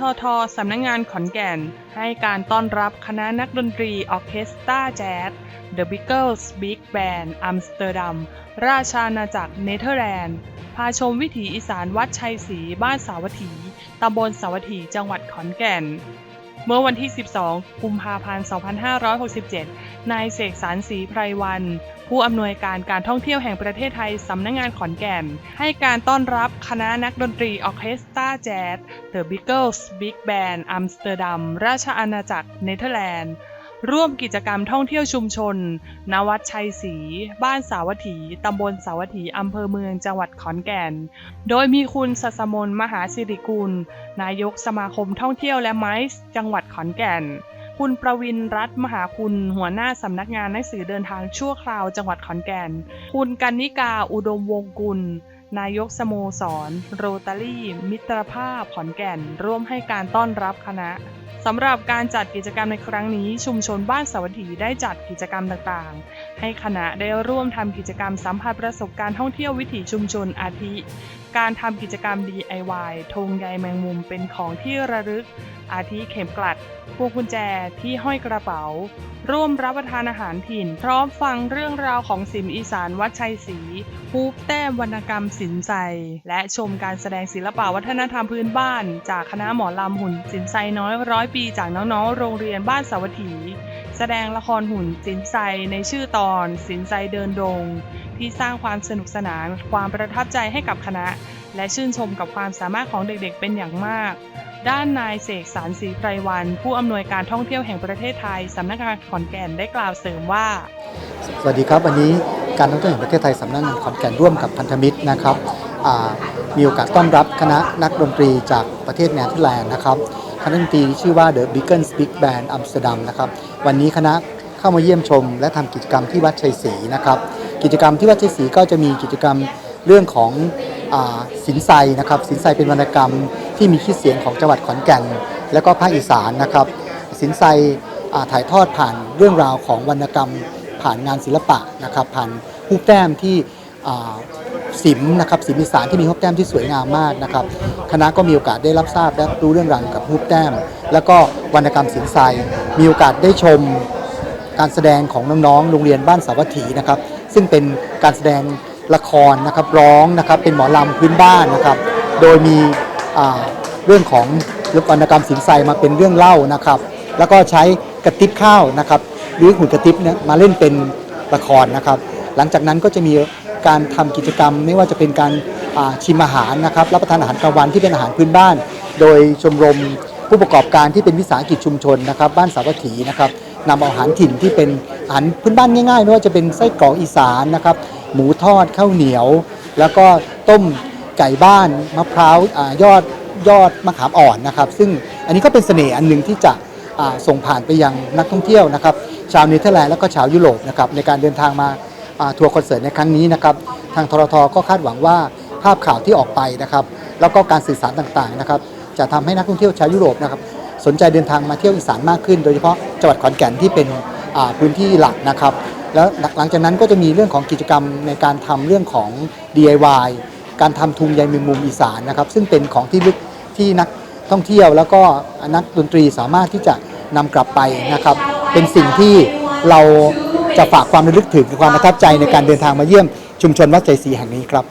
ททสำนักงงานขอนแก่น ให้การต้อนรับคณะนักดนตรีออเคสตราแจ๊ส The Beatles Big Band อัมสเตอร์ดัม ราชอาณาจักรเนเธอร์แลนด์ พาชมวิถีอีสานวัดชัยศรีบ้านสาวัตถีตำบลสาวัตถีจังหวัดขอนแก่น เมื่อวันที่ 12 กุมภาพันธ์ 2567 นายเสกสรรศรีไพรวัน ผู้อำนวยการการท่องเที่ยวแห่งประเทศไทยสำนักงงานขอนแก่น ให้การต้อนรับคณะนักดนตรีออเคสตราแจ๊ส The Beatles Big Band อัมสเตอร์ดัม ราชอาณาจักรเนเธอร์แลนด์ ร่วมกิจกรรมท่องเที่ยวชุมชนณวัดชัยศรี บ้านสาวัตถี ตำบลสาวัตถี อำเภอเมืองจังหวัดขอนแก่น โดยมีคุณสัสมนมหาสิริกุล นายกสมาคมท่องเที่ยวและไมซ์จังหวัดขอนแก่น คุณประวินรัตนมหาคุณ หัวหน้าสำนักงานหนังสือเดินทางชั่วคราวจังหวัดขอนแก่น คุณกันนิกาอุดมวงกุลนายกสโมสร โรตารี่ มิตรภาพขอนแก่น ร่วมให้การต้อนรับคณะ สำหรับการจัดกิจกรรมในครั้งนี้ ชุมชนบ้านสวัตถีได้จัดกิจกรรมต่างๆ ให้คณะได้ร่วมทำกิจกรรมสัมผัสประสบการณ์ท่องเที่ยววิถีชุมชนอาทิ การทำกิจกรรม DIY ธงใยแมงมุมเป็นของที่ระลึก อาทิเข็มกลัดพวงกุญแจที่ห้อยกระเป๋า ร่วมรับประทานอาหารถิ่น พร้อมฟังเรื่องราวของสิมอีสานวัดชัยศรีฮูปแต้มวรรณกรรมสินไซและชมการแสดงศิลปะวัฒนธรรมพื้นบ้าน จากคณะหมอลำหุ่นสินไซน้อยร้อยปีจากน้องๆ โรงเรียนบ้านสาวัตถี แสดงละครหุ่นสินไซในชื่อตอนสินไซเดินดง ที่สร้างความสนุกสนานความประทับใจให้กับคณะ และชื่นชมกับความสามารถของเด็กๆเป็นอย่างมาก ด้านนายเสกสรรศรีไพรวัน ผู้อำนวยการท่องเที่ยวแห่งประเทศไทยสำนักงานขอนแก่นได้กล่าวเสริมว่า สวัสดีครับวันนี้การท่องเที่ยวแห่งประเทศไทยสำนักงานขอนแก่นร่วมกับพันธมิตรนะครับมีโอกาสต้อนรับคณะนักดนตรีจากประเทศเนเธอร์แลนด์นะครับ คณะดนตรีชื่อว่า The Beacons Big Band Amsterdam นะครับ วันนี้คณะเข้ามาเยี่ยมชม และทำกิจกรรมที่วัดชัยศรีนะครับ กิจกรรมที่วัดชัยศรีก็จะมีกิจกรรมเรื่องของอสินไซนะครับสินไซเป็นวรรณกรรมที่มีชื่อเสียงของจังหวัดขอนแก่น และก็ภาคอีสานนะครับ สินไซถ่ายทอดผ่านเรื่องราวของวรรณกรรม ผ่านงานศิลปะนะครับผ่านรูปแต้มที่ สิมนะครับสิมอีสานที่มีรูปแต้มที่สวยงามมากนะครับคณะก็มีโอกาสได้รับทราบและรู้เรื่องราวเกี่ยวกับรูปแต้ม แล้วก็วรรณกรรมสินไซมีโอกาสได้ชมการแสดงของน้องๆโรงเรียนบ้านสาวัตถีนะครับ ซึ่งเป็นการแสดงละครนะครับร้องนะครับเป็นหมอลำพื้นบ้านนะครับ โดยมีเรื่องของวรรณกรรมสินไซมาเป็นเรื่องเล่านะครับ แล้วก็ใช้กระติบข้าวนะครับหรือหุ่นกระติบเนี่ยมาเล่นเป็นละครนะครับ หลังจากนั้นก็จะมี การทำกิจกรรม ไม่ว่าจะเป็นการชิมอาหารนะครับรับประทานอาหารกลางวันที่เป็นอาหารพื้นบ้าน โดยชมรมผู้ประกอบการที่เป็นวิสาหกิจชุมชนนะครับ บ้านสาวัตถีนะครับนำเอาอาหารถิ่นที่เป็นอาหารพื้นบ้านง่ายๆไม่ว่าจะเป็นไส้กรอกอีสานนะครับ หมูทอดข้าวเหนียว แล้วก็ต้มไก่บ้านมะพร้าวอยอดยอดมะขามอ่อนนะครับ ซึ่งอันนี้ก็เป็นเสน่ห์อันหนึ่งที่จะส่งผ่านไปยังนักท่องเที่ยวนะครับ ชาวเนเธอร์แลนด์แล้วก็ชาวยุโรปนะครับในการเดินทางมา ทัวร์คอนเสิร์ตในครั้งนี้นะครับทางทรทก็คาดหวังว่าภาพข่าวที่ออกไปนะครับแล้วก็การสื่อสารต่างๆนะครับจะทำให้นักท่องเที่ยวชาวยุโรปนะครับสนใจเดินทางมาเที่ยวอีสานมากขึ้น โดยเฉพาะจังหวัดขอนแก่นที่เป็นพื้นที่หลักนะครับแล้วหลังจากนั้นก็จะมีเรื่องของกิจกรรมในการทำเรื่องของ DIY การทำทุงใยมงมุมอีสานนะครับซึ่งเป็นของที่ลึกที่นักท่องเที่ยว แล้วก็นักดนตรีสามารถที่จะนำกลับไปนะครับเป็นสิ่งที่เรา จะฝากความระลึกถึงความประทับใจในการเดินทางมาเยี่ยมชุมชนวัดใจศรีแห่งนี้ครับ